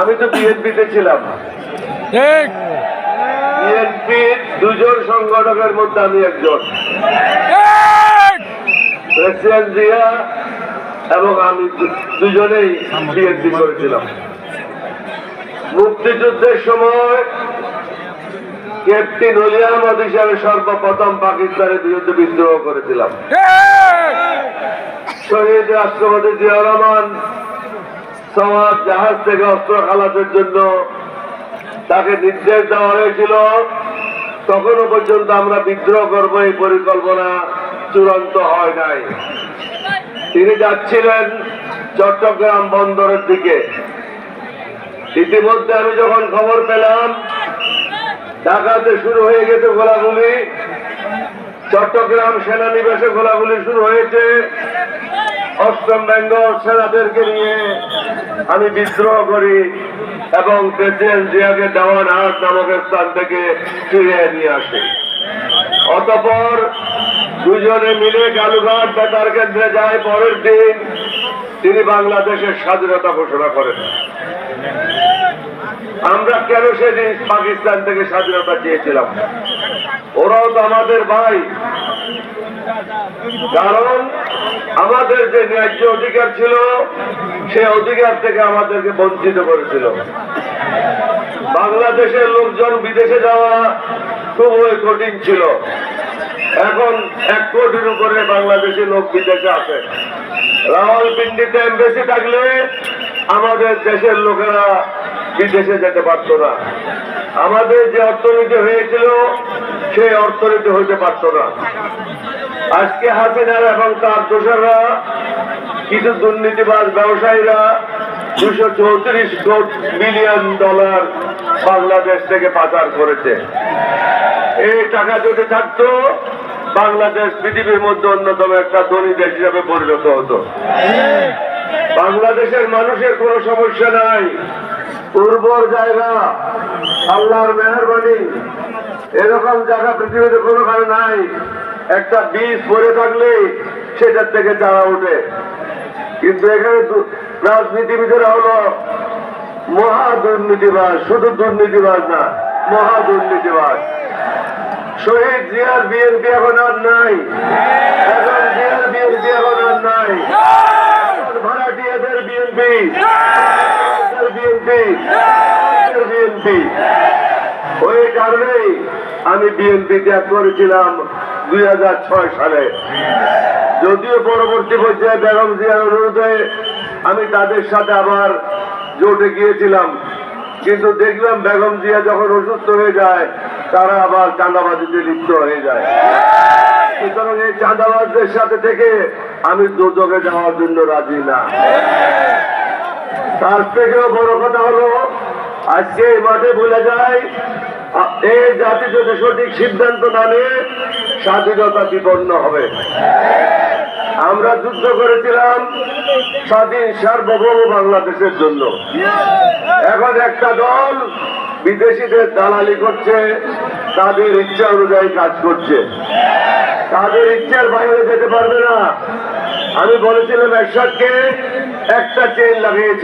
আমি তো বিএনপিতে ছিলাম। বিএনপির দুজন সংগঠকের মধ্যে আমি একজন। প্রেসিডেন্ট জিয়া এবং আমি দুজনেই বিএনপি করেছিলাম। মুক্তিযুদ্ধের সময় ক্যাপ্টেন অলি আহমদ হিসাবে সর্বপ্রথম পাকিস্তানের বিরুদ্ধে বিদ্রোহ করেছিলাম। শহীদ রাষ্ট্রপতি জিয়া রহমান সমাজ জাহাজ থেকে অস্ত্র খালাসের জন্য তাকে নির্দেশ দেওয়া হয়েছিল। তখনও পর্যন্ত আমরা বিদ্রোহ করব এই পরিকল্পনা চূড়ান্ত হয় নাই। তিনি যাচ্ছিলেন চট্টগ্রাম বন্দরের দিকে। ইতিমধ্যে আমি যখন খবর পেলাম, ঢাকাতে শুরু হয়ে গেছে গোলাগুলি চট্টগ্রাম সেনানিবাসে গোলাগুলি শুরু হয়েছে। অষ্টম বেঙ্গল সেনাদেরকে নিয়ে আমি বিদ্রোহ করি এবং প্রেসিডেন্ট জিয়াকে দেওয়ান হাট নামক স্থান থেকে ফিরিয়ে নিয়ে আসি। অতপর দুজনে মিলে কালুঘাট বেতার কেন্দ্রে যায় পরের দিন তিনি বাংলাদেশের স্বাধীনতা ঘোষণা করেন। আমরা কেন সেদিন পাকিস্তান থেকে স্বাধীনতা চেয়েছিলাম? ওরাও তো আমাদের ভাই। কারণ আমাদের যে ন্যায্য অধিকার ছিল, সে অধিকার থেকে আমাদেরকে বঞ্চিত করেছিল। বাংলাদেশের লোকজন বিদেশে যাওয়া খুবই কঠিন ছিল। এখন এক কোটির উপরে বাংলাদেশি লোক বিদেশে আছে। রাওয়ালপিন্ডিতে এমবেসি থাকলে আমাদের দেশের লোকেরা বিদেশে যেতে পারত না। আমাদের যে অর্থনীতি হয়েছিল সেই অর্থনীতি হইতে পারত না। আজকে হাসিনার এবং তার দোসররা কিছু দুর্নীতিবাজ ব্যবসায়ীরা দুশো চৌত্রিশ মিলিয়ন ডলার বাংলাদেশ থেকে পাচার করেছে। এই টাকা যদি থাকতো, বাংলাদেশ পৃথিবীর মধ্যে অন্যতম একটা ধনী দেশ হিসাবে পরিণত হতো। বাংলাদেশের মানুষের কোনো সমস্যা নাই। উর্বর জায়গা, আল্লাহর মেহরবানি এরকম জায়গা পৃথিবীতে কোনোখানে নাই। একটা বীজ পড়ে থাকলে সেটার থেকে চারা ওঠে। কিন্তু এখানে রাজনীতিবিদেরা হলো মহা দুর্নীতিবাজ, শুধু দুর্নীতিবাজ না, মহা দুর্নীতিবাজ। শহীদ জিয়ার বিএনপি এখন আর নাই। এখন জিয়ার বিএনপি এখন আর নাই। ভাড়াটিয়াদের বিএনপি। বিএনপি। বিএনপি। কারণেই আমি বিএনপি ত্যাগ করেছিলাম দুই সালে। যদিও পরবর্তী পর্যায়ে বেগম জিয়ার অনুরোধে আমি তাদের সাথে আবার জোটে গিয়েছিলাম, কিন্তু দেখলাম বেগম জিয়া যখন অসুস্থ হয়ে যায়, তারা আবার চাঁদাবাজিতে লিপ্ত হয়ে যায়। সুতরাং এই চাঁদাবাজদের সাথে থেকে আমি দুযোগে যাওয়ার জন্য রাজি না। তার থেকেও বড় কথা হলো আজকে এই মাঠে বলে যায় এই জাতি যদি সঠিক সিদ্ধান্ত না নিয়ে, স্বাধীনতা বিপন্ন হবে। আমরা যুদ্ধ করেছিলাম স্বাধীন সার্বভৌম বাংলাদেশের জন্য। এখন একটা দল বিদেশিদের দালালি করছে, তাদের ইচ্ছা অনুযায়ী কাজ করছে। তাদের ইচ্ছার বাইরে যেতে পারবে না। আমি বলেছিলাম একসাথে একটা চেন লাগিয়েছিল।